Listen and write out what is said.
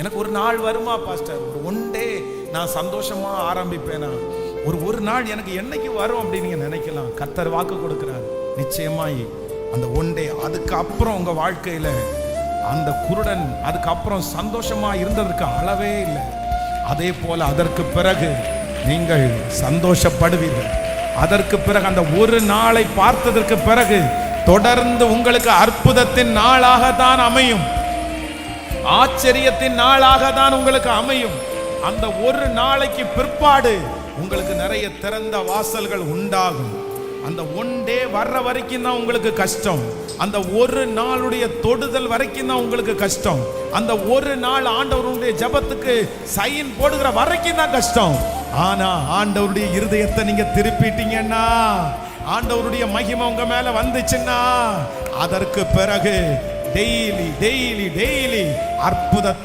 எனக்கு ஒரு நாள் வருமா பாஸ்டர் ஒரு ஒன் டே நான் சந்தோஷமா ஆரம்பிப்பேனா? ஒரு ஒரு நாள் எனக்கு என்னைக்கு வரும் அப்படின்னு நீங்க நினைக்கலாம். கத்தர் வாக்கு கொடுக்கிறார். நிச்சயமாய் அந்த ஒன் டே அதுக்கப்புறம் உங்க வாழ்க்கையில அந்த குருடன் அதுக்கப்புறம் சந்தோஷமா இருந்ததற்கு அளவே இல்லை. அதே போல அதற்கு பிறகு நீங்கள் சந்தோஷப்படுவீர்கள். அதற்கு பிறகு அந்த ஒரு நாளை பார்த்ததற்கு பிறகு தொடர்ந்து உங்களுக்கு அற்புதத்தின் நாளாக தான் அமையும். ஆச்சரியத்தின் நாளாக தான் உங்களுக்கு அமையும். அந்த ஒரு நாளைக்கு பிற்பாடு உங்களுக்கு நிறைய திறந்த வாசல்கள் உண்டாகும். அந்த ஒன் டே வர்ற வரைக்கும் தான் உங்களுக்கு கஷ்டம். அந்த ஒரு நாளுடைய தொடுதல் வரைக்கும் தான் உங்களுக்கு கஷ்டம். அந்த ஒரு நாள் ஆண்டவருடைய ஜெபத்துக்கு சைன் போடுகிற வரைக்கும் தான் கஷ்டம். ஆனா ஆண்டவருடைய இருதயத்தை நீங்க திருப்பிட்டீங்கன்னா ஆண்டவருடைய மகிமை உங்க மேல வந்துச்சுன்னா அதற்கு பிறகு டெய்லி டெய்லி டெய்லி அற்புத